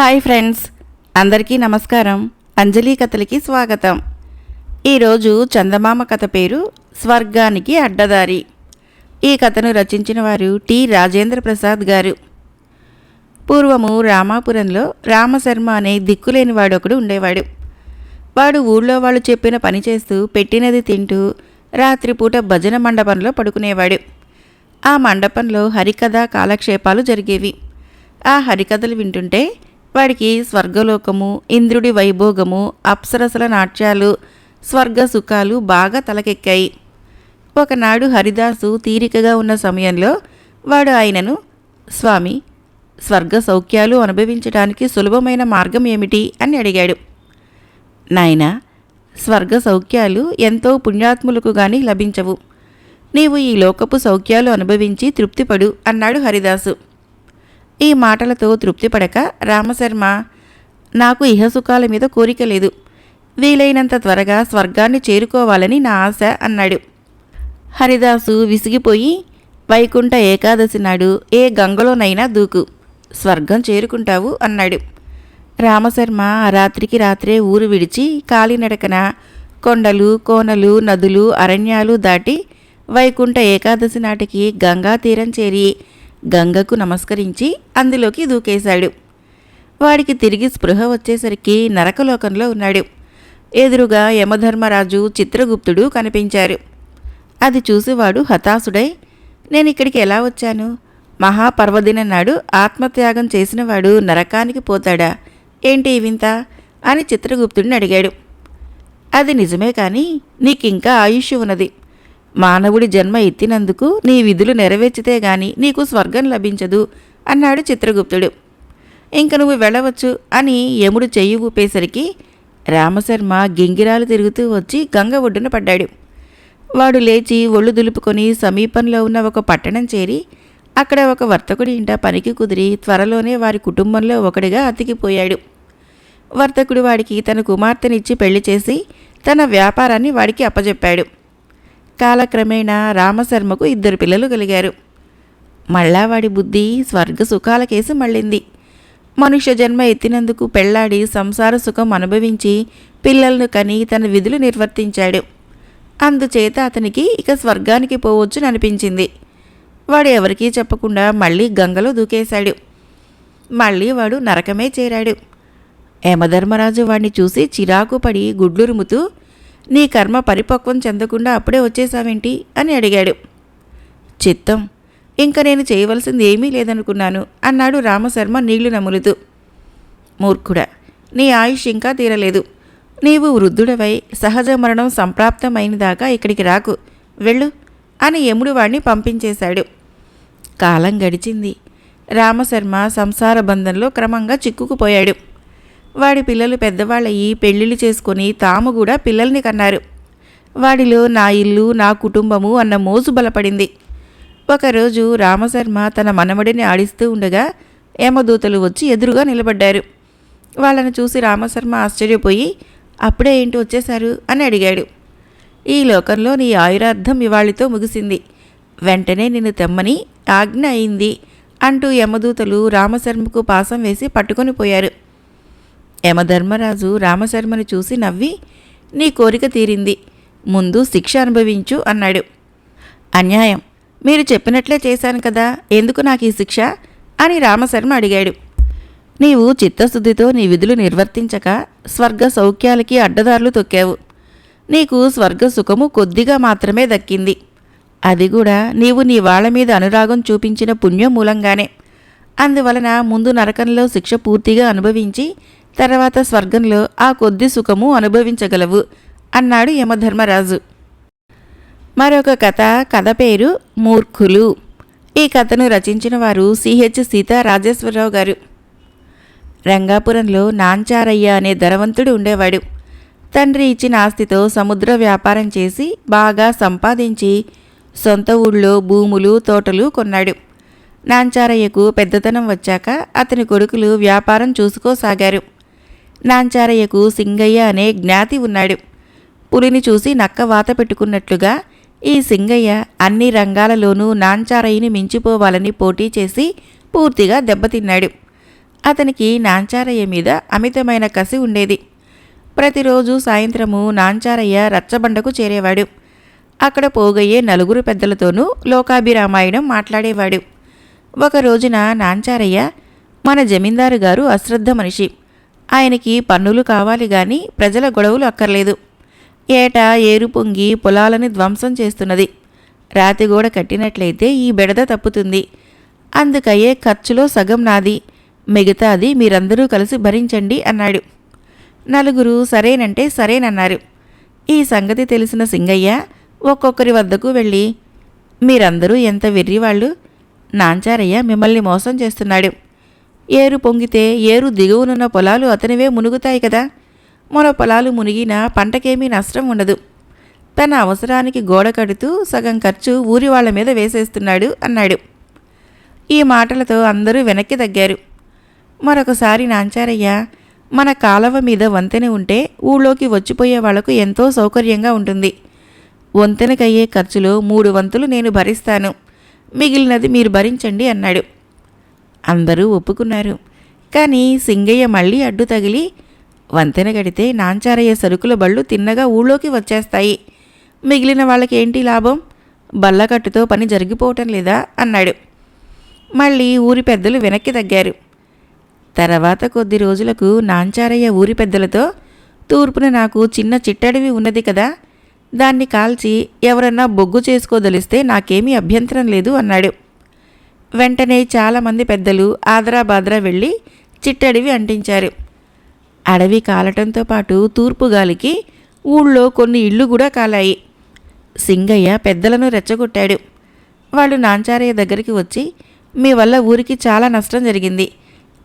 Hi friends అందరికీ నమస్కారం. అంజలి కథలకి స్వాగతం. ఈరోజు చందమామ కథ పేరు స్వర్గానికి అడ్డదారి. ఈ కథను రచించిన వారు టి రాజేంద్ర ప్రసాద్ గారు. పూర్వము రామాపురంలో రామశర్మ అనే దిక్కులేని వాడొకడు ఉండేవాడు. వాడు ఊళ్ళో వాళ్ళు చెప్పిన పని చేస్తూ పెట్టినది తింటూ రాత్రిపూట భజన మండపంలో పడుకునేవాడు. ఆ మండపంలో హరికథ కాలక్షేపాలు జరిగేవి. ఆ హరికథలు వింటుంటే వాడికి స్వర్గలోకము ఇంద్రుడి వైభోగము అప్సరసల నాట్యాలు స్వర్గ సుఖాలు బాగా తలకెక్కాయి. ఒకనాడు హరిదాసు తీరికగా ఉన్న సమయంలో వాడు ఆయనను స్వామి స్వర్గ సౌఖ్యాలు అనుభవించడానికి సులభమైన మార్గం ఏమిటి? అని అడిగాడు. నాయనా స్వర్గ సౌఖ్యాలు ఎంతో పుణ్యాత్ములకు గాని లభించవు. నీవు ఈ లోకపు సౌఖ్యాలు అనుభవించి తృప్తిపడు అన్నాడు హరిదాసు. ఈ మాటలతో తృప్తిపడక రామశర్మ నాకు ఇహసుఖాల మీద కోరిక లేదు. వీలైనంత త్వరగా స్వర్గాన్ని చేరుకోవాలని నా ఆశ అన్నాడు. హరిదాసు విసిగిపోయి వైకుంఠ ఏకాదశి నాడు ఏ గంగలోనైనా దూకు. స్వర్గం చేరుకుంటావు అన్నాడు. రామశర్మ ఆ రాత్రికి రాత్రే ఊరు విడిచి కాలినడకన కొండలు కోనలు నదులు అరణ్యాలు దాటి వైకుంఠ ఏకాదశి నాటికి గంగా తీరం చేరి గంగకు నమస్కరించి అందులోకి దూకేశాడు. వాడికి తిరిగి స్పృహ వచ్చేసరికి నరకలోకంలో ఉన్నాడు. ఎదురుగా యమధర్మరాజు చిత్రగుప్తుడు కనిపించారు. అది చూసి వాడు హతాశుడై నేను ఇక్కడికి ఎలా వచ్చాను? మహాపర్వదిన నాడు ఆత్మత్యాగం చేసినవాడు నరకానికి పోతాడా? ఏంటి వింత? అని చిత్రగుప్తుడిని అడిగాడు. అది నిజమే కానీ నీకింకా ఆయుష్ ఉన్నది. మానవుడి జన్మ ఎత్తినందుకు నీ విధులు నెరవేర్చితే గాని నీకు స్వర్గం లభించదు అన్నాడు చిత్రగుప్తుడు. ఇంక నువ్వు వెళ్ళవచ్చు అని యముడు చెయ్యి ఊపేసరికి రామశర్మ గింగిరాలు తిరుగుతూ వచ్చి గంగ ఒడ్డున పడ్డాడు. వాడు లేచి ఒళ్ళు దులుపుకొని సమీపంలో ఉన్న ఒక పట్టణం చేరి అక్కడ ఒక వర్తకుడి ఇంట పనికి కుదిరి త్వరలోనే వారి కుటుంబంలో ఒకడిగా అతికిపోయాడు. వర్తకుడు వాడికి తన కుమార్తెనిచ్చి పెళ్ళి చేసి తన వ్యాపారాన్ని వాడికి అప్పజెప్పాడు. కాలక్రమేణా రామశర్మకు ఇద్దరు పిల్లలు కలిగారు. మళ్ళా వాడి బుద్ధి స్వర్గ సుఖాల కేసు మళ్ళింది. మనుష్య జన్మ ఎత్తినందుకు పెళ్ళాడి సంసార సుఖం అనుభవించి పిల్లలను కని తన విధులు నిర్వర్తించాడు. అందుచేత అతనికి ఇక స్వర్గానికి పోవచ్చుని అనిపించింది. వాడు ఎవరికీ చెప్పకుండా మళ్ళీ గంగలో దూకేశాడు. మళ్ళీ వాడు నరకమే చేరాడు. యమధర్మరాజు వాడిని చూసి చిరాకు పడి గుడ్లురుముతూ నీ కర్మ పరిపక్వం చెందకుండా అప్పుడే వచ్చేసావేంటి అని అడిగాడు. చిత్తం ఇంకా నేను చేయవలసింది ఏమీ లేదనుకున్నాను అన్నాడు రామశర్మ నీళ్ళు నములుతూ. మూర్ఖుడా నీ ఆయుష్ ఇంకా తీరలేదు. నీవు వృద్ధుడవై సహజ మరణం సంప్రాప్తమైనదాకా ఇక్కడికి రాకు వెళ్ళు అని యముడు వాడిని పంపించేశాడు. కాలం గడిచింది. రామశర్మ సంసార బంధంలో క్రమంగా చిక్కుకుపోయాడు. వాడి పిల్లలు పెద్దవాళ్ళయి పెళ్ళిళ్ళు చేసుకొని తాము కూడా పిల్లల్ని కన్నారు. వాడిలో నా ఇల్లు నా కుటుంబము అన్న మోజు బలపడింది. ఒకరోజు రామశర్మ తన మనమడిని ఆడిస్తూ ఉండగా యమదూతలు వచ్చి ఎదురుగా నిలబడ్డారు. వాళ్ళని చూసి రామశర్మ ఆశ్చర్యపోయి అప్పుడే ఏంటి వచ్చేశారు? అని అడిగాడు. ఈ లోకంలో నీ ఆయురార్థం ఇవాళితో ముగిసింది. వెంటనే నిన్ను తెమ్మని ఆజ్ఞ అయింది అంటూ యమదూతలు రామశర్మకు పాసం వేసి పట్టుకొని పోయారు. యమధర్మరాజు రామశర్మను చూసి నవ్వి నీ కోరిక తీరింది. ముందు శిక్ష అనుభవించు అన్నాడు. అన్యాయం. మీరు చెప్పినట్లే చేశాను కదా. ఎందుకు నాకు ఈ శిక్ష? అని రామశర్మ అడిగాడు. నీవు చిత్తశుద్ధితో నీ విధులు నిర్వర్తించక స్వర్గ సౌఖ్యాలకి అడ్డదారులు తొక్కావు. నీకు స్వర్గ సుఖము కొద్దిగా మాత్రమే దక్కింది. అది కూడా నీవు నీ వాళ్ళ మీద అనురాగం చూపించిన పుణ్యం మూలంగానే అందువలన ముందు నరకంలో శిక్ష పూర్తిగా అనుభవించి తర్వాత స్వర్గంలో ఆ కొద్ది సుఖము అనుభవించగలవు అన్నాడు యమధర్మరాజు. మరొక కథ కథ పేరు మూర్ఖులు. ఈ కథను రచించిన వారు సిహెచ్ సీతా రాజేశ్వరరావు గారు. రంగాపురంలో నాంచారయ్య అనే ధనవంతుడు ఉండేవాడు. తండ్రి ఇచ్చిన ఆస్తితో సముద్ర వ్యాపారం చేసి బాగా సంపాదించి సొంత ఊళ్ళో భూములు తోటలు కొన్నాడు. నాంచారయ్యకు పెద్దతనం వచ్చాక అతని కొడుకులు వ్యాపారం చూసుకోసాగారు. నాంచారయ్యకు సింగయ్య అనే జ్ఞాతి ఉన్నాడు. పులిని చూసి నక్క వాత పెట్టుకున్నట్లుగా ఈ సింగయ్య అన్ని రంగాలలోనూ నాంచారయ్యని మించిపోవాలని పోటీ చేసి పూర్తిగా దెబ్బతిన్నాడు. అతనికి నాంచారయ్య మీద అమితమైన కసి ఉండేది. ప్రతిరోజు సాయంత్రము నాంచారయ్య రచ్చబండకు చేరేవాడు. అక్కడ పోగయ్యే నలుగురు పెద్దలతోనూ లోకాభిరామాయణం మాట్లాడేవాడు. ఒక రోజున నాంచారయ్య మన జమీందారు గారు అశ్రద్ధ మనిషి. ఆయనకి పన్నులు కావాలి గాని ప్రజల గొడవలు అక్కర్లేదు. ఏటా ఏరు పొంగి పొలాలని ధ్వంసం చేస్తున్నది. రాతిగోడ కట్టినట్లయితే ఈ బెడద తప్పుతుంది. అందుకయ్యే ఖర్చులో సగం నాది. మిగతాది మీరందరూ కలిసి భరించండి అన్నాడు. నలుగురు సరేనంటే సరేనన్నారు. ఈ సంగతి తెలిసిన సింగయ్య ఒక్కొక్కరి వద్దకు వెళ్ళి మీరందరూ ఎంత వెర్రివాళ్ళు నాంచారయ్య మిమ్మల్ని మోసం చేస్తున్నాడు. ఏరు పొంగితే ఏరు దిగువనున్న పొలాలు అతనివే మునుగుతాయి కదా. మన పొలాలు మునిగినా పంటకేమీ నష్టం ఉండదు. తన అవసరానికి గోడ కడుతూ సగం ఖర్చు ఊరి వాళ్ళ మీద వేసేస్తున్నాడు అన్నాడు. ఈ మాటలతో అందరూ వెనక్కి తగ్గారు. మరొకసారి నాంచారయ్య మన కాలవ మీద వంతెన ఉంటే ఊళ్ళోకి వచ్చిపోయే వాళ్ళకు ఎంతో సౌకర్యంగా ఉంటుంది. వంతెనకయ్యే ఖర్చులో మూడు వంతులు నేను భరిస్తాను. మిగిలినది మీరు భరించండి అన్నాడు. అందరూ ఒప్పుకున్నారు. కానీ సింగయ్య మళ్ళీ అడ్డు తగిలి వంతెన గడితే నాంచారయ్య సరుకుల బళ్ళు తిన్నగా ఊళ్ళోకి వచ్చేస్తాయి. మిగిలిన వాళ్ళకి ఏంటి లాభం? బల్లకట్టుతో పని జరిగిపోవటం లేదా? అన్నాడు. మళ్ళీ ఊరి పెద్దలు వెనక్కి తగ్గారు. తర్వాత కొద్ది రోజులకు నాంచారయ్య ఊరి పెద్దలతో తూర్పున నాకు చిన్న చిట్టడివి ఉన్నది కదా దాన్ని కాల్చి ఎవరన్నా బొగ్గు చేసుకోదలిస్తే నాకేమీ అభ్యంతరం లేదు అన్నాడు. వెంటనే చాలామంది పెద్దలు ఆద్రాబాద్రా వెళ్ళి చిట్టడివి అంటించారు. అడవి కాలటంతో పాటు తూర్పు గాలికి ఊళ్ళో కొన్ని ఇళ్ళు కూడా కాలాయి. సింగయ్య పెద్దలను రెచ్చగొట్టాడు. వాళ్ళు నాంచారయ్య దగ్గరికి వచ్చి మీ వల్ల ఊరికి చాలా నష్టం జరిగింది.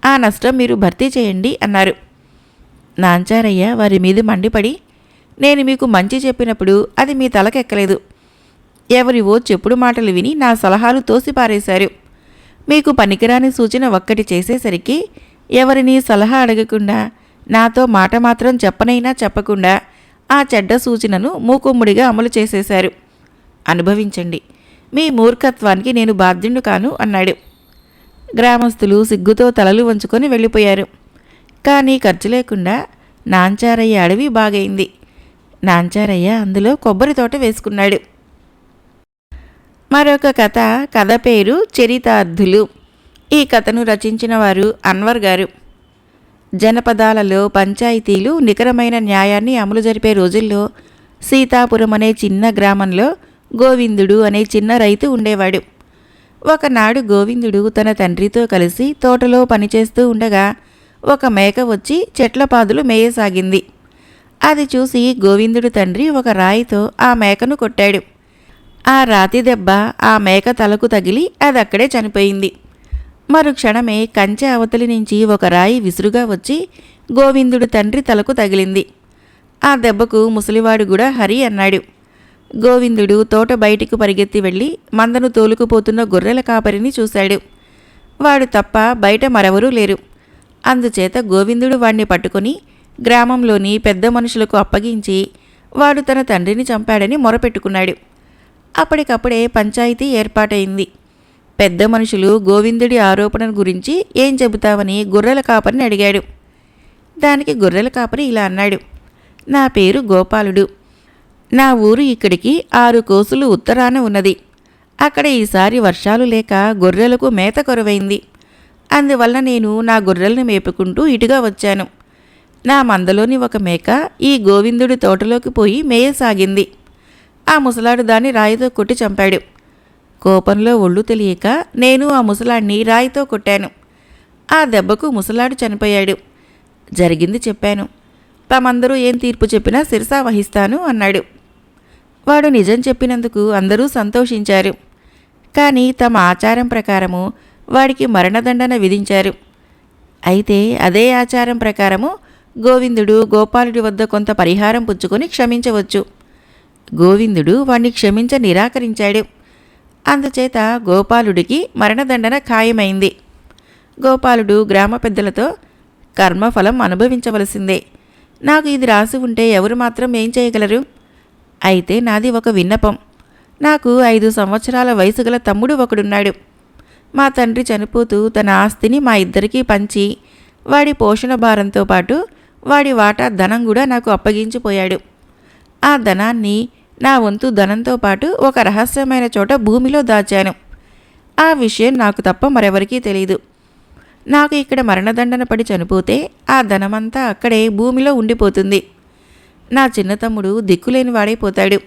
ఆ నష్టం మీరు భర్తీ చేయండి అన్నారు. నాంచారయ్య వారి మీద మండిపడి నేను మీకు మంచి చెప్పినప్పుడు అది మీ తలకెక్కలేదు. ఎవరివో చెప్పుడు మాటలు విని నా సలహాలు తోసిపారేశారు. మీకు పనికిరాని సూచన ఒక్కటి చేసేసరికి ఎవరిని సలహా అడగకుండా నాతో మాట మాత్రం చెప్పనైనా చెప్పకుండా ఆ చెడ్డ సూచనను మూకుమ్ముడిగా అమలు చేసేశారు. అనుభవించండి. మీ మూర్ఖత్వానికి నేను బాధ్యుడు కాను అన్నాడు. గ్రామస్తులు సిగ్గుతో తలలు వంచుకొని వెళ్ళిపోయారు. కానీ ఖర్చు లేకుండా నాంచారయ్య అడవి బాగైంది. నాంచారయ్య అందులో కొబ్బరి తోట వేసుకున్నాడు. మరొక కథ కథ పేరు చరితార్థులు. ఈ కథను రచించిన వారు అన్వర్ గారు. జనపదాలలో పంచాయతీలు నికరమైన న్యాయాన్ని అమలు జరిపే రోజుల్లో సీతాపురం అనే చిన్న గ్రామంలో గోవిందుడు అనే చిన్న రైతు ఉండేవాడు. ఒకనాడు గోవిందుడు తన తండ్రితో కలిసి తోటలో పనిచేస్తూ ఉండగా ఒక మేక వచ్చి చెట్ల పాదులు మేయసాగింది. అది చూసి గోవిందుడు తండ్రి ఒక రాయితో ఆ మేకను కొట్టాడు. ఆ రాతి దెబ్బ ఆ మేక తలకు తగిలి అది అక్కడే చనిపోయింది. మరుక్షణమే కంచె అవతలి నుంచి ఒక రాయి విసురుగా వచ్చి గోవిందుడు తండ్రి తలకు తగిలింది. ఆ దెబ్బకు ముసలివాడు కూడా హరి అన్నాడు. గోవిందుడు తోట బయటికి పరిగెత్తి వెళ్ళి మందను తోలుకుపోతున్న గొర్రెల కాపరిని చూశాడు. వాడు తప్ప బయట మరెవరూ లేరు. అందుచేత గోవిందుడు వాణ్ణి పట్టుకొని గ్రామంలోని పెద్ద మనుషులకు అప్పగించి వాడు తన తండ్రిని చంపాడని మొరపెట్టుకున్నాడు. అప్పటికప్పుడే పంచాయతీ ఏర్పాటైంది. పెద్ద మనుషులు గోవిందుడి ఆరోపణ గురించి ఏం చెబుతామని గొర్రెల కాపరిని అడిగాడు. దానికి గొర్రెల కాపరి ఇలా అన్నాడు. నా పేరు గోపాలుడు. నా ఊరు ఇక్కడికి ఆరు కోసులు ఉత్తరాన ఉన్నది. అక్కడ ఈసారి వర్షాలు లేక గొర్రెలకు మేత కొరవైంది. అందువల్ల నేను నా గొర్రెలను మేపుకుంటూ ఇటుగా వచ్చాను. నా మందలోని ఒక మేక ఈ గోవిందుడి తోటలోకి పోయి మేయసాగింది. ఆ ముసలాడు దాన్ని రాయితో కొట్టి చంపాడు. కోపంలో ఒళ్ళు తెలియక నేను ఆ ముసలాడిని రాయితో కొట్టాను. ఆ దెబ్బకు ముసలాడు చనిపోయాడు. జరిగింది చెప్పాను. తమందరూ ఏం తీర్పు చెప్పినా శిరసా వహిస్తాను అన్నాడు. వాడు నిజం చెప్పినందుకు అందరూ సంతోషించారు. కానీ తమ ఆచారం ప్రకారము వాడికి మరణదండన విధించారు. అయితే అదే ఆచారం ప్రకారము గోవిందుడు గోపాలుడి వద్ద కొంత పరిహారం పుచ్చుకొని క్షమించవచ్చు. గోవిందుడు వాణ్ణి క్షమించ నిరాకరించాడు. అందుచేత గోపాలుడికి మరణదండన ఖాయమైంది. గోపాలుడు గ్రామ పెద్దలతో కర్మఫలం అనుభవించవలసిందే. నాకు ఇది రాసి ఉంటే ఎవరు మాత్రం ఏం చేయగలరు? అయితే నాది ఒక విన్నపం. నాకు ఐదు సంవత్సరాల వయసు గల తమ్ముడు ఒకడున్నాడు. మా తండ్రి చనిపోతూ తన ఆస్తిని మా ఇద్దరికీ పంచి వాడి పోషణ భారంతో పాటు వాడి వాటా ధనం కూడా నాకు అప్పగించిపోయాడు. ఆ ధనాన్ని నా వంతు ధనంతో పాటు ఒక రహస్యమైన చోట భూమిలో దాచాను. ఆ విషయం నాకు తప్ప మరెవరికీ తెలియదు నాకు ఇక్కడ మరణదండన పడి చనిపోతే ఆ ధనమంతా అక్కడే భూమిలో ఉండిపోతుంది. నా చిన్న తమ్ముడు దిక్కులేని వాడైపోతాడు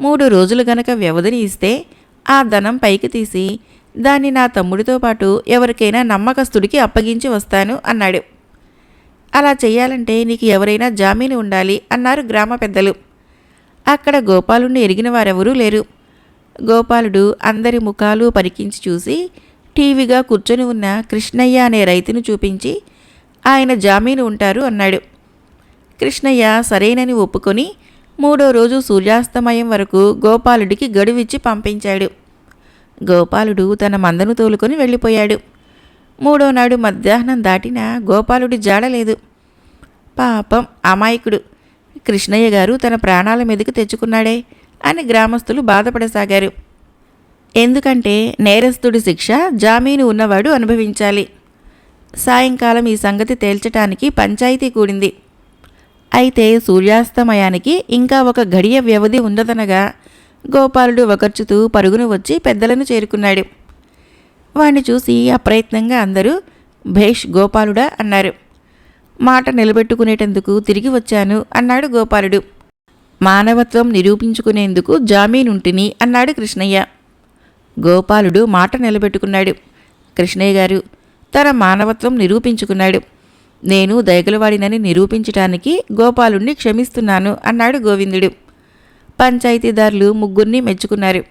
మూడు రోజులు గనక వ్యవధిని ఇస్తే ఆ ధనం పైకి తీసి దాన్ని నా తమ్ముడితో పాటు ఎవరికైనా నమ్మకస్తుడికి అప్పగించి వస్తాను అన్నాడు. అలా చేయాలంటే నీకు ఎవరైనా జామీను ఉండాలి అన్నారు గ్రామ పెద్దలు. అక్కడ గోపాలుణ్ణి ఎరిగిన వారెవరూ లేరు. గోపాలుడు అందరి ముఖాలు పరికించి చూసి టీవీగా కూర్చొని ఉన్న కృష్ణయ్య అనే రైతును చూపించి ఆయన జామీను ఉంటారు అన్నాడు. కృష్ణయ్య సరేనని ఒప్పుకొని మూడో రోజు సూర్యాస్తమయం వరకు గోపాలుడికి గడువిచ్చి పంపించాడు. గోపాలుడు తన మందను తోలుకొని వెళ్ళిపోయాడు. మూడో నాడు మధ్యాహ్నం దాటినా గోపాలుడి జాడలేదు. పాపం అమాయకుడు. కృష్ణయ్య గారు తన ప్రాణాల మీదకి తెచ్చుకున్నాడే అని గ్రామస్తులు బాధపడసాగారు. ఎందుకంటే నేరస్తుడి శిక్ష జామీను ఉన్నవాడు అనుభవించాలి. సాయంకాలం ఈ సంగతి తేల్చటానికి పంచాయతీ కూడింది. అయితే సూర్యాస్తమయానికి ఇంకా ఒక గడియ వ్యవధి ఉండదనగా గోపాలుడు ఒకర్చుతూ పరుగున వచ్చి పెద్దలను చేరుకున్నాడు. వాణ్ణి చూసి అప్రయత్నంగా అందరూ భేష్ గోపాలుడా అన్నారు. మాట నిలబెట్టుకునేటందుకు తిరిగి వచ్చాను అన్నాడు గోపాలుడు. మానవత్వం నిరూపించుకునేందుకు జామీనుంటిని అన్నాడు కృష్ణయ్య. గోపాలుడు మాట నిలబెట్టుకున్నాడు. కృష్ణయ్య గారు తన మానవత్వం నిరూపించుకున్నాడు. నేను దయగలవాడినని నిరూపించటానికి గోపాలుణ్ణి క్షమిస్తున్నాను అన్నాడు గోవిందుడు. పంచాయతీదారులు ముగ్గురిని మెచ్చుకున్నారు.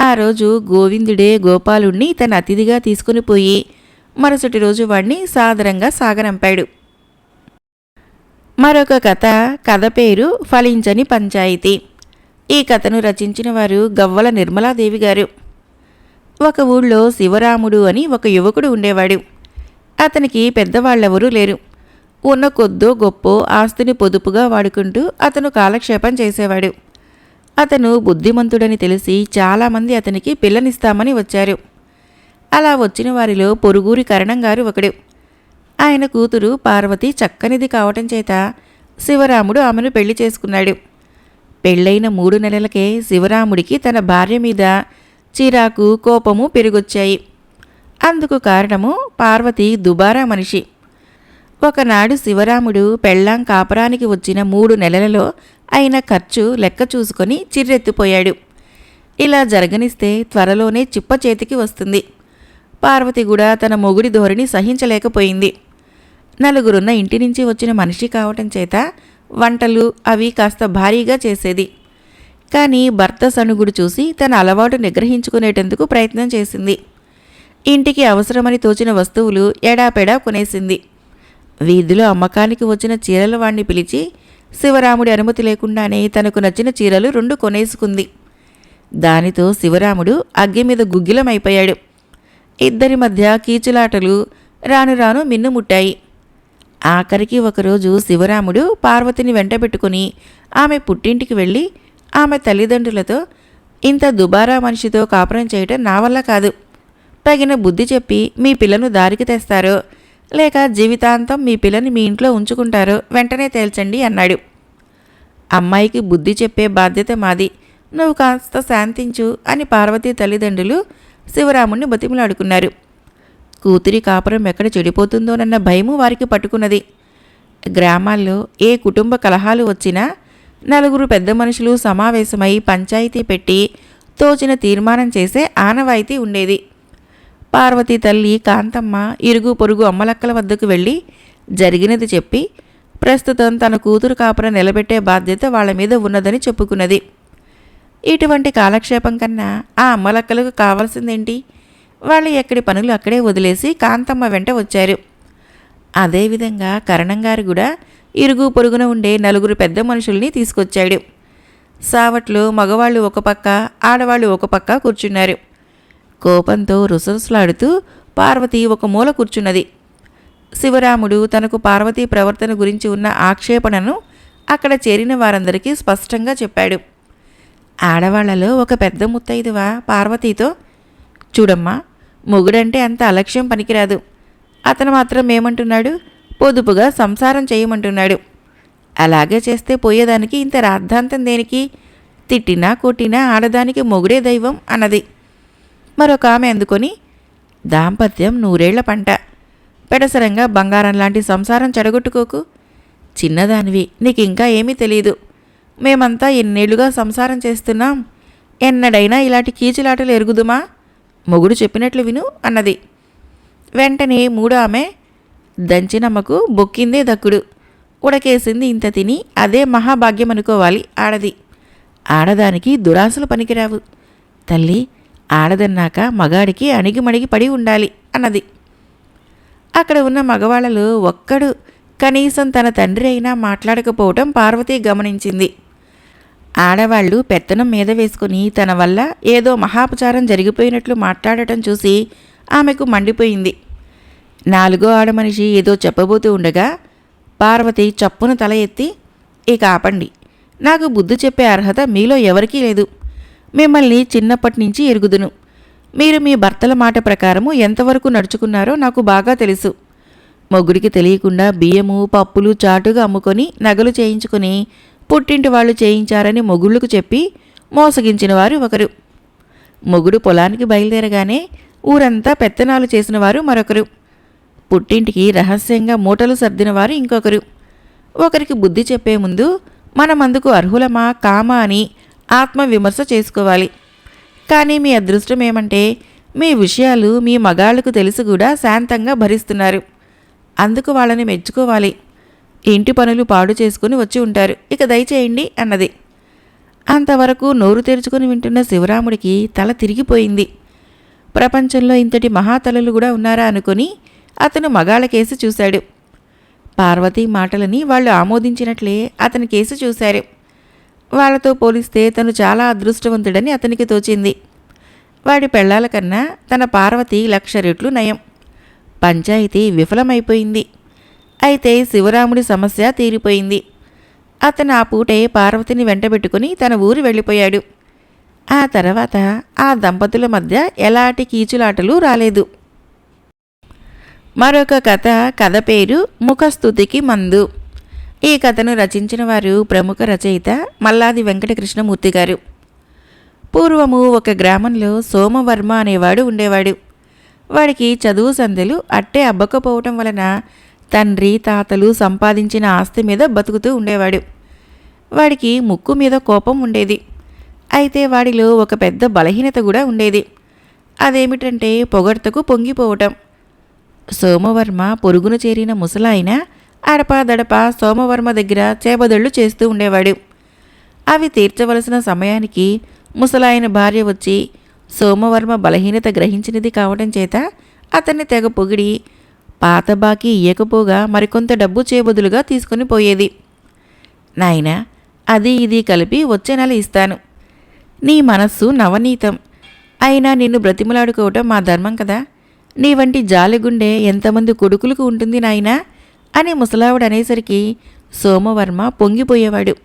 ఆ రోజు గోవిందుడే గోపాలుణ్ణి తన అతిథిగా తీసుకుని పోయి మరుసటి రోజు వాణ్ణి సాదరంగా సాగనంపాడు. మరొక కథ కథ పేరు ఫలించని పంచాయతీ. ఈ కథను రచించిన వారు గవ్వల నిర్మలాదేవి గారు. ఒక ఊళ్ళో శివరాముడు అని ఒక యువకుడు ఉండేవాడు. అతనికి పెద్దవాళ్ళెవరూ లేరు. ఉన్న కొద్దో గొప్పో ఆస్తిని పొదుపుగా వాడుకుంటూ అతను కాలక్షేపం చేసేవాడు. అతను బుద్ధిమంతుడని తెలిసి చాలామంది అతనికి పిల్లనిస్తామని వచ్చారు. అలా వచ్చిన వారిలో పొరుగురి కరణం గారు ఒకడు. ఆయన కూతురు పార్వతి చక్కనిది కావటం చేత శివరాముడు ఆమెను పెళ్ళి చేసుకున్నాడు. పెళ్ళైన మూడు నెలలకే శివరాముడికి తన భార్య మీద చిరాకు కోపము పెరిగొచ్చాయి. అందుకు కారణము పార్వతి దుబారా మనిషి. ఒకనాడు శివరాముడు పెళ్ళాం కాపరానికి వచ్చిన మూడు నెలలలో అయిన ఖర్చు లెక్క చూసుకొని చిర్రెత్తిపోయాడు. ఇలా జరగనిస్తే త్వరలోనే చిప్ప చేతికి వస్తుంది. పార్వతి కూడా తన మొగుడి ధోరణి సహించలేకపోయింది. నలుగురున్న ఇంటి నుంచి వచ్చిన మనిషి కావటం చేత వంటలు అవి కాస్త భారీగా చేసేది. కానీ భర్త సనుగుడు చూసి తన అలవాటు నిగ్రహించుకునేటందుకు ప్రయత్నం చేసింది. ఇంటికి అవసరమని తోచిన వస్తువులు ఎడాపెడా కొనేసింది. వీధిలో అమ్మకానికి వచ్చిన చీరల వాణ్ణి పిలిచి శివరాముడి అనుమతి లేకుండానే తనకు నచ్చిన చీరలు రెండు కొనేసుకుంది. దానితో శివరాముడు అగ్గి మీద గుగ్గిలమైపోయాడు. ఇద్దరి మధ్య కీచులాటలు రాను రాను మిన్నుముట్టాయి. ఆఖరికి ఒకరోజు శివరాముడు పార్వతిని వెంటబెట్టుకుని ఆమె పుట్టింటికి వెళ్ళి ఆమె తల్లిదండ్రులతో ఇంత దుబారా మనిషితో కాపురం చేయటం నా వల్ల కాదు. తగిన బుద్ధి చెప్పి మీ పిల్లను దారికి తెస్తారో లేక జీవితాంతం మీ పిల్లని మీ ఇంట్లో ఉంచుకుంటారో వెంటనే తేల్చండి అన్నాడు. అమ్మాయికి బుద్ధి చెప్పే బాధ్యత మాది. నువ్వు కాస్త శాంతించు అని పార్వతీ తల్లిదండ్రులు శివరాముణ్ణి బతిమలాడుకున్నారు. కూతురి కాపురం ఎక్కడ చెడిపోతుందోనన్న భయము వారికి పట్టుకున్నది. గ్రామాల్లో ఏ కుటుంబ కలహాలు వచ్చినా నలుగురు పెద్ద మనుషులు సమావేశమై పంచాయతీ పెట్టి తోచిన తీర్మానం చేసే ఆనవాయితీ ఉండేది. పార్వతీ తల్లి కాంతమ్మ ఇరుగు పొరుగు అమ్మలక్కల వద్దకు వెళ్ళి జరిగినది చెప్పి ప్రస్తుతం తన కూతురు కాపురం నిలబెట్టే బాధ్యత వాళ్ళ మీద ఉన్నదని చెప్పుకున్నది. ఇటువంటి కాలక్షేపం కన్నా ఆ అమ్మలక్కలకు కావాల్సిందేంటి? వాళ్ళు ఎక్కడి పనులు అక్కడే వదిలేసి కాంతమ్మ వెంట వచ్చారు. అదేవిధంగా కరణంగారు కూడా ఇరుగు పొరుగున ఉండే నలుగురు పెద్ద మనుషుల్ని తీసుకొచ్చాడు. సావట్లో మగవాళ్ళు ఒక పక్క ఆడవాళ్ళు ఒక పక్క కూర్చున్నారు. కోపంతో రుసరుసలాడుతూ పార్వతి ఒక మూల కూర్చున్నది. శివరాముడు తనకు పార్వతీ ప్రవర్తన గురించి ఉన్న ఆక్షేపణను అక్కడ చేరిన వారందరికీ స్పష్టంగా చెప్పాడు. ఆడవాళ్ళలో ఒక పెద్ద ముత్తైదువ పార్వతీతో? చూడమ్మా మొగుడంటే అంత అలక్ష్యం పనికిరాదు. అతను మాత్రం ఏమంటున్నాడు? పొదుపుగా సంసారం చేయమంటున్నాడు. అలాగే చేస్తే పోయేదానికి ఇంత రాద్ధాంతం దేనికి? తిట్టినా కొట్టినా ఆడదానికి మొగుడే దైవం అన్నది. మరొక ఆమె అందుకొని దాంపత్యం నూరేళ్ళ పంట. పెడసరంగా బంగారం లాంటి సంసారం చెడగొట్టుకోకు. చిన్నదానివి నీకు ఇంకా ఏమీ తెలియదు మేమంతా ఎన్నేళ్ళుగా సంసారం చేస్తున్నాం. ఎన్నడైనా ఇలాంటి కీచులాటలు ఎరుగుదుమా? మొగుడు చెప్పినట్లు విను అన్నది. వెంటనే మూడో ఆమె దంచినమ్మకు బొక్కిందే దక్కుడు. ఉడకేసింది ఇంత తిని అదే మహాభాగ్యం అనుకోవాలి ఆడది. ఆడదానికి దురాశలు పనికిరావు. తల్లి ఆడదన్నాక మగాడికి అణిగిమణిగి పడి ఉండాలి అన్నది. అక్కడ ఉన్న మగవాళ్ళలో ఒక్కడు కనీసం తన తండ్రి అయినా మాట్లాడకపోవటం పార్వతి గమనించింది. ఆడవాళ్ళు పెత్తనం మీద వేసుకుని తన వల్ల ఏదో మహాపచారం జరిగిపోయినట్లు మాట్లాడటం చూసి ఆమెకు మండిపోయింది. నాలుగో ఆడమనిషి ఏదో చెప్పబోతూ ఉండగా పార్వతి చప్పున తల ఎత్తి ఇక ఆపండి. నాకు బుద్ధి చెప్పే అర్హత మీలో ఎవరికీ లేదు. మిమ్మల్ని చిన్నప్పటి నుంచి ఎరుగుదును. మీరు మీ భర్తల మాట ప్రకారము ఎంతవరకు నడుచుకున్నారో నాకు బాగా తెలుసు. మొగుడికి తెలియకుండా బియ్యము పప్పులు చాటుగా అమ్ముకొని నగలు చేయించుకుని పుట్టింటి వాళ్ళు చేయించారని మొగుళ్ళకు చెప్పి మోసగించిన వారు ఒకరు. మొగుడు పొలానికి బయలుదేరగానే ఊరంతా పెత్తనాలు చేసిన వారు మరొకరు. పుట్టింటికి రహస్యంగా మూటలు సర్దిన వారు ఇంకొకరు. ఒకరికి బుద్ధి చెప్పే ముందు మనమందుకు అర్హులమా కామా అని ఆత్మవిమర్శ చేసుకోవాలి. కానీ మీ అదృష్టం ఏమంటే మీ విషయాలు మీ మగాళ్ళకు తెలిసి కూడా శాంతంగా భరిస్తున్నారు. అందుకు వాళ్ళని మెచ్చుకోవాలి. ఇంటి పనులు పాడు చేసుకుని వచ్చి ఉంటారు. ఇక దయచేయండి అన్నది. అంతవరకు నోరు తెరుచుకుని వింటున్న శివరాముడికి తల తిరిగిపోయింది. ప్రపంచంలో ఇంతటి మహాతలలు కూడా ఉన్నారా అనుకుని అతను మగాళ్ళ కేసు చూశాడు. పార్వతీ మాటలని వాళ్ళు ఆమోదించినట్లే అతని కేసు చూశారు. వాళ్ళతో పోలిస్తే తను చాలా అదృష్టవంతుడని అతనికి తోచింది. వాడి పెళ్ళాల కన్నా తన పార్వతి లక్ష రెట్లు నయం. పంచాయతీ విఫలమైపోయింది. అయితే శివరాముడి సమస్య తీరిపోయింది. అతను ఆ పూటే పార్వతిని వెంటబెట్టుకుని తన ఊరు వెళ్ళిపోయాడు. ఆ తర్వాత ఆ దంపతుల మధ్య ఎలాంటి కీచులాటలు రాలేదు. మరొక కథ కథ పేరు ముఖస్థుతికి మందు. ఈ కథను రచించిన వారు ప్రముఖ రచయిత మల్లాది వెంకటకృష్ణమూర్తి గారు. పూర్వము ఒక గ్రామంలో సోమవర్మ అనేవాడు ఉండేవాడు. వాడికి చదువు సందులు అట్టే అబ్బకపోవటం వలన తండ్రి తాతలు సంపాదించిన ఆస్తి మీద బతుకుతూ ఉండేవాడు. వాడికి ముక్కు మీద కోపం ఉండేది. అయితే వాడిలో ఒక పెద్ద బలహీనత కూడా ఉండేది. అదేమిటంటే పొగడ్తకు పొంగిపోవటం. సోమవర్మ పొరుగున చేరిన ముసలాయన అడపాదడప సోమవర్మ దగ్గర చేబదళ్ళు చేస్తూ ఉండేవాడు. అవి తీర్చవలసిన సమయానికి ముసలాయన భార్య వచ్చి సోమవర్మ బలహీనత గ్రహించినది కావటం చేత అతన్ని తెగ పొగిడి పాత బాకీ ఇయ్యకపోగా మరికొంత డబ్బు చేబదులుగా తీసుకుని పోయేది. నాయనా అది ఇది కలిపి వచ్చే నెల ఇస్తాను. నీ మనస్సు నవనీతం. అయినా నిన్ను బ్రతిమలాడుకోవటం మా ధర్మం కదా. నీ వంటి జాలిగుండె ఎంతమంది కొడుకులకు ఉంటుంది నాయనా? అని ముసలావిడ అనేసరికి సోమవర్మ పొంగిపోయేవాడు.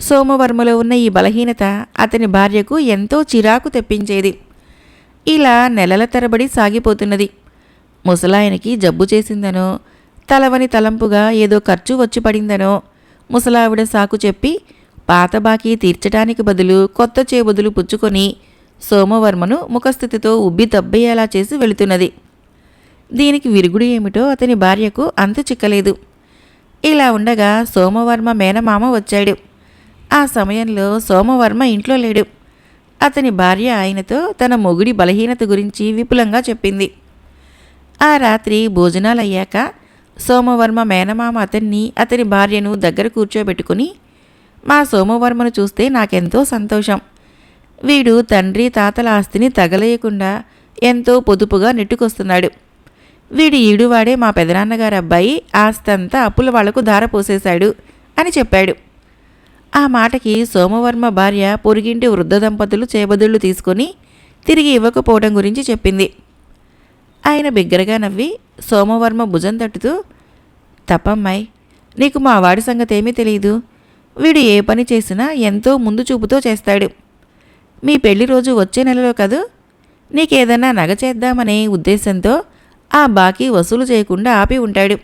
సోమవర్మలో ఉన్న ఈ బలహీనత అతని భార్యకు ఎంతో చిరాకు తెప్పించేది. ఇలా నెలల తరబడి సాగిపోతున్నది. ముసలాయనకి జబ్బు చేసిందనో తలవని తలంపుగా ఏదో ఖర్చు వచ్చి పడిందనో ముసలావిడ సాకు చెప్పి పాత బాకీ తీర్చడానికి బదులు కొత్త చేబదులు పుచ్చుకొని సోమవర్మను ముఖస్థితితో ఉబ్బి దబ్బేయేలా చేసి వెళుతున్నది. దీనికి విరుగుడు ఏమిటో అతని భార్యకు అంతు చిక్కలేదు. ఇలా ఉండగా సోమవర్మ మేనమామ వచ్చాడు. ఆ సమయంలో సోమవర్మ ఇంట్లో లేడు. అతని భార్య ఆయనతో తన మొగుడి బలహీనత గురించి విపులంగా చెప్పింది. ఆ రాత్రి భోజనాలయ్యాక సోమవర్మ మేనమామ అతన్ని అతని భార్యను దగ్గర కూర్చోబెట్టుకుని మా సోమవర్మను చూస్తే నాకెంతో సంతోషం. వీడు తండ్రి తాతల ఆస్తిని తగలేయకుండా ఎంతో పొదుపుగా నెట్టుకొస్తున్నాడు. వీడి ఈడువాడే మా పెదనాన్నగారి అబ్బాయి ఆస్తంతా అప్పుల వాళ్ళకు ధారపోసేశాడు అని చెప్పాడు. ఆ మాటకి సోమవర్మ భార్య పొరిగింటి వృద్ధ దంపతులు చేబదుళ్ళు తీసుకొని తిరిగి ఇవ్వకపోవడం గురించి చెప్పింది. ఆయన బిగ్గరగా నవ్వి సోమవర్మ భుజం తట్టుతూ తప్పమ్మాయి నీకు మా వాడి సంగతి ఏమీ తెలియదు వీడు ఏ పని చేసినా ఎంతో ముందు చూపుతో చేస్తాడు. మీ పెళ్ళి రోజు వచ్చే నెలలో కదూ? నీకేదన్నా నగ చేద్దామనే ఉద్దేశంతో ఆ బాకీ వసూలు చేయకుండా ఆపి ఉంటాడు.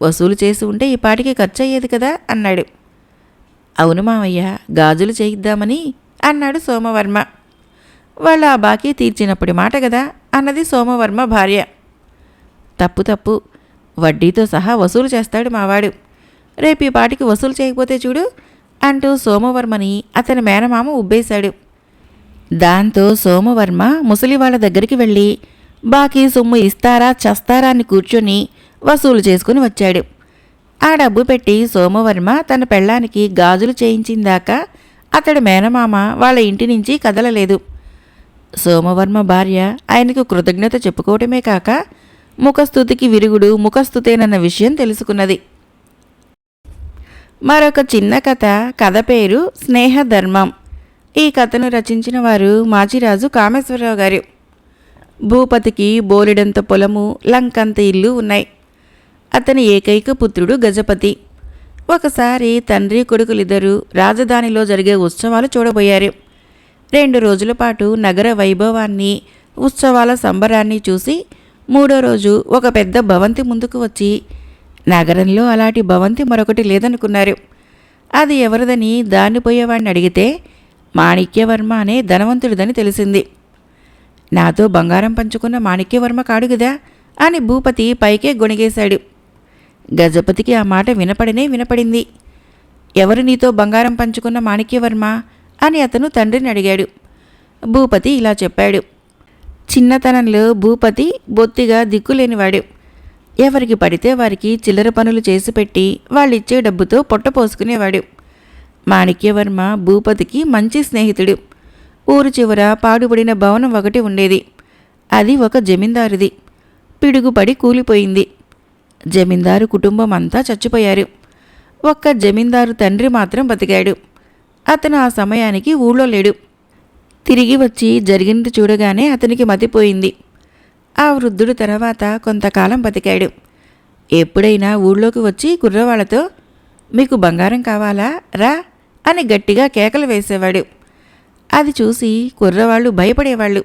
వసూలు చేసి ఉంటే ఈ పాటికి ఖర్చు అయ్యేది కదా? అన్నాడు. అవును మావయ్య గాజులు చేయిద్దామని అన్నాడు సోమవర్మ. వాళ్ళు ఆ బాకీ తీర్చినప్పటి మాట కదా? అన్నది సోమవర్మ భార్య. తప్పు తప్పు. వడ్డీతో సహా వసూలు చేస్తాడు మావాడు. రేపు ఈ పాటికి వసూలు చేయకపోతే చూడు అంటూ సోమవర్మని అతని మేనమామ ఉబ్బేశాడు. దాంతో సోమవర్మ ముసలి వాళ్ళ దగ్గరికి వెళ్ళి బాకీ సొమ్ము ఇస్తారా చస్తారా అని కూర్చొని వసూలు చేసుకుని వచ్చాడు. ఆ డబ్బు పెట్టి సోమవర్మ తన పెళ్ళానికి గాజులు చేయించిందాకా అతడి మేనమామ వాళ్ళ ఇంటి నుంచి కదలలేదు. సోమవర్మ భార్య ఆయనకు కృతజ్ఞత చెప్పుకోవటమే కాక ముఖస్థుతికి విరుగుడు ముఖస్థుతేనన్న విషయం తెలుసుకున్నది. మరొక చిన్న కథ కథ పేరు స్నేహధర్మం. ఈ కథను రచించిన వారు మాచిరాజు కామేశ్వరరావు గారు. భూపతికి బోలెడంత పొలము లంకంత ఇల్లు ఉన్నాయి. అతని ఏకైక పుత్రుడు గజపతి. ఒకసారి తండ్రి కొడుకులిద్దరూ రాజధానిలో జరిగే ఉత్సవాలు చూడబోయారు. రెండు రోజుల పాటు నగర వైభవాన్ని ఉత్సవాల సంబరాన్ని చూసి మూడో రోజు ఒక పెద్ద భవంతి ముందుకు వచ్చి నగరంలో అలాంటి భవంతి మరొకటి లేదనుకున్నారు. అది ఎవరిదని దానిపోయేవాడిని అడిగితే మాణిక్యవర్మ అనే ధనవంతుడిదని తెలిసింది. నాతో బంగారం పంచుకున్న మాణిక్యవర్మ కాడు కదా అని భూపతి పైకే గొణిగేశాడు. గజపతికి ఆ మాట వినపడనే వినపడింది. ఎవరు నీతో బంగారం పంచుకున్న మాణిక్యవర్మ? అని అతను తండ్రిని అడిగాడు. భూపతి ఇలా చెప్పాడు. చిన్నతనంలో భూపతి బొత్తిగా దిక్కులేనివాడు. ఎవరికి పడితే వారికి చిల్లర పనులు చేసి పెట్టి వాళ్ళిచ్చే డబ్బుతో పొట్ట పోసుకునేవాడు. మాణిక్యవర్మ భూపతికి మంచి స్నేహితుడు. ఊరు చివర పాడుబడిన భవనం ఒకటి ఉండేది. అది ఒక జమీందారుది. పిడుగుపడి కూలిపోయింది. జమీందారు కుటుంబం అంతా చచ్చిపోయారు. ఒక్క జమీందారు తండ్రి మాత్రం బతికాడు. అతను ఆ సమయానికి ఊళ్ళో లేడు. తిరిగి వచ్చి జరిగింది చూడగానే అతనికి మతిపోయింది. ఆ వృద్ధుడు తర్వాత కొంతకాలం బతికాడు. ఎప్పుడైనా ఊళ్ళోకి వచ్చి కుర్రవాళ్ళతో మీకు బంగారం కావాలా? రా అని గట్టిగా కేకలు వేసేవాడు. అది చూసి కుర్రవాళ్ళు భయపడేవాళ్ళు.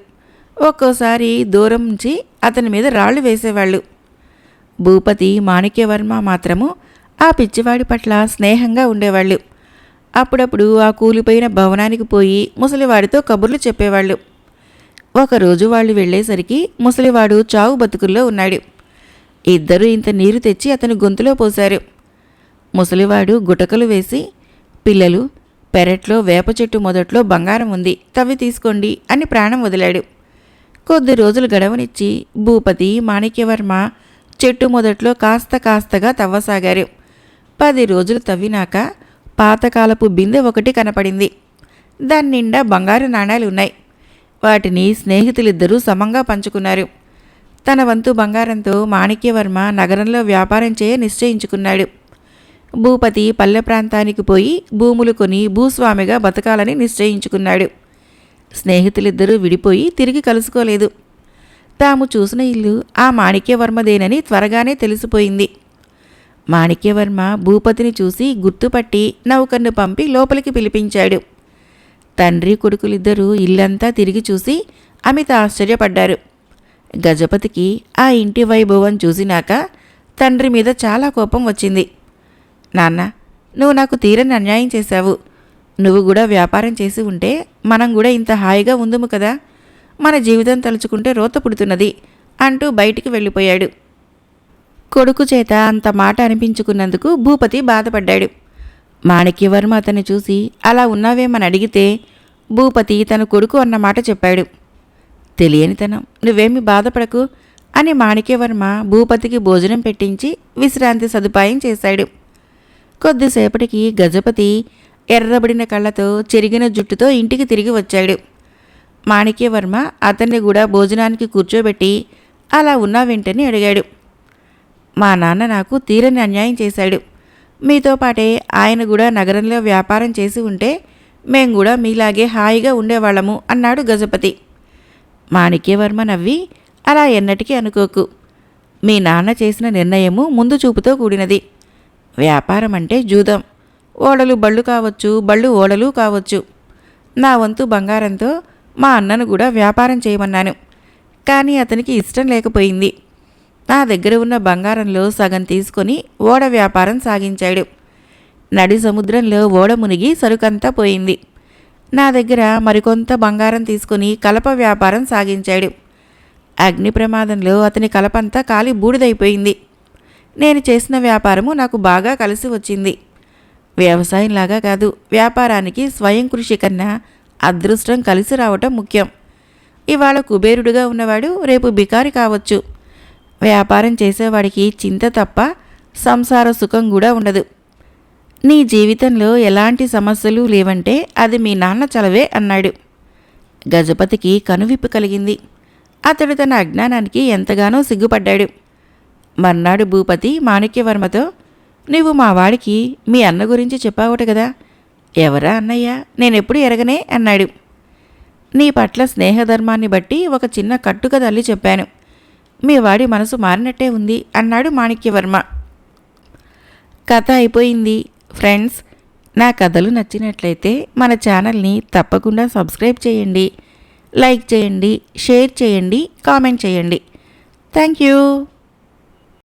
ఒక్కోసారి దూరం నుంచి అతని మీద రాళ్ళు వేసేవాళ్ళు. భూపతి మాణిక్యవర్మ మాత్రము ఆ పిచ్చివాడి పట్ల స్నేహంగా ఉండేవాళ్ళు. అప్పుడప్పుడు ఆ కూలిపోయిన భవనానికి పోయి ముసలివాడితో కబుర్లు చెప్పేవాళ్ళు. ఒకరోజు వాళ్ళు వెళ్ళేసరికి ముసలివాడు చావు బతుకుల్లో ఉన్నాడు. ఇద్దరూ ఇంత నీరు తెచ్చి అతని గొంతులో పోశారు. ముసలివాడు గుటకలు వేసి పిల్లలు పెరట్లో వేప చెట్టు మొదట్లో బంగారం ఉంది తవ్వి తీసుకోండి అని ప్రాణం వదిలాడు. కొద్ది రోజులు గడవనిచ్చి భూపతి మాణిక్యవర్మ చెట్టు మొదట్లో కాస్త కాస్తగా తవ్వసాగారు. పది రోజులు తవ్వినాక పాతకాలపు బిందె ఒకటి కనపడింది. దాని నిండా బంగారు నాణాలు ఉన్నాయి వాటిని స్నేహితులిద్దరూ సమంగా పంచుకున్నారు. తన వంతు బంగారంతో మాణిక్యవర్మ నగరంలో వ్యాపారం చేయ నిశ్చయించుకున్నాడు. భూపతి పల్లె ప్రాంతానికి పోయి భూములు కొని భూస్వామిగా బతకాలని నిశ్చయించుకున్నాడు. స్నేహితులిద్దరూ విడిపోయి తిరిగి కలుసుకోలేదు. తాము చూసిన ఇల్లు ఆ మాణిక్యవర్మదేనని త్వరగానే తెలిసిపోయింది. మాణిక్యవర్మ భూపతిని చూసి గుర్తుపట్టి నౌకర్ను పంపి లోపలికి పిలిపించాడు. తండ్రి కొడుకులిద్దరూ ఇల్లంతా తిరిగి చూసి అమిత ఆశ్చర్యపడ్డారు. గజపతికి ఆ ఇంటి వైభవం చూసినాక తండ్రి మీద చాలా కోపం వచ్చింది. నాన్న నువ్వు నాకు తీరని అన్యాయం చేశావు. నువ్వు కూడా వ్యాపారం చేసి ఉంటే మనం కూడా ఇంత హాయిగా ఉందుము కదా. మన జీవితం తలుచుకుంటే రోత పుడుతున్నది అంటూ బయటికి వెళ్ళిపోయాడు. కొడుకు చేత అంత మాట అనిపించుకున్నందుకు భూపతి బాధపడ్డాడు. మాణిక్యవర్మ అతన్ని చూసి అలా ఉన్నావేమని అడిగితే భూపతి తన కొడుకు అన్న మాట చెప్పాడు. తెలియనితనం నువ్వేమి బాధపడకు అని మాణిక్యవర్మ భూపతికి భోజనం పెట్టించి విశ్రాంతి సదుపాయం చేశాడు. కొద్దిసేపటికి గజపతి ఎర్రబడిన కళ్ళతో చెరిగిన జుట్టుతో ఇంటికి తిరిగి వచ్చాడు. మాణిక్యవర్మ అతన్ని కూడా భోజనానికి కూర్చోబెట్టి అలా ఉన్న వెంటనే అడిగాడు. మా నాన్న నాకు తీరని అన్యాయం చేశాడు. మీతో పాటే ఆయన కూడా నగరంలో వ్యాపారం చేసి ఉంటే మేం కూడా మీలాగే హాయిగా ఉండేవాళ్ళము అన్నాడు గజపతి. మాణిక్యవర్మ నవ్వి అలా ఎన్నటికీ అనుకోకు. మీ నాన్న చేసిన నిర్ణయము ముందు చూపుతో కూడినది. వ్యాపారం అంటే జూదం. ఓడలు బళ్ళు కావచ్చు బళ్ళు ఓడలు కావచ్చు. నా వంతు బంగారంతో మా అన్నను కూడా వ్యాపారం చేయమన్నాను. కానీ అతనికి ఇష్టం లేకపోయింది. నా దగ్గర ఉన్న బంగారంలో సగం తీసుకొని ఓడ వ్యాపారం సాగించాడు. నడి సముద్రంలో ఓడ మునిగి సరుకంతా పోయింది. నా దగ్గర మరికొంత బంగారం తీసుకుని కలప వ్యాపారం సాగించాడు. అగ్ని ప్రమాదంలో అతని కలపంతా కాలి బూడిదైపోయింది. నేను చేసిన వ్యాపారము నాకు బాగా కలిసి వచ్చింది. వ్యవసాయంలాగా కాదు వ్యాపారానికి స్వయం కృషి కన్నా అదృష్టం కలిసి రావటం ముఖ్యం. ఇవాళ కుబేరుడుగా ఉన్నవాడు రేపు బికారి కావచ్చు. వ్యాపారం చేసేవాడికి చింత తప్ప సంసార సుఖం కూడా ఉండదు. నీ జీవితంలో ఎలాంటి సమస్యలు లేవంటే అది మీ నాన్న చలవే అన్నాడు. గజపతికి కనువిప్పు కలిగింది. అతడు తన అజ్ఞానానికి ఎంతగానో సిగ్గుపడ్డాడు. మర్నాడు భూపతి మాణిక్యవర్మతో నువ్వు మా వాడికి మీ అన్న గురించి చెప్పావుట కదా. ఎవరా అన్నయ్య? నేనెప్పుడు ఎరగనే అన్నాడు. నీ పట్ల స్నేహధర్మాన్ని బట్టి ఒక చిన్న కట్టుక తల్లి చెప్పాను. మీ వాడి మనసు మారినట్టే ఉంది అన్నాడు మాణిక్యవర్మ. కథ అయిపోయింది. ఫ్రెండ్స్ నా కథలు నచ్చినట్లయితే మన ఛానల్ని తప్పకుండా సబ్స్క్రైబ్ చేయండి. లైక్ చేయండి షేర్ చేయండి కామెంట్ చేయండి. Thank you.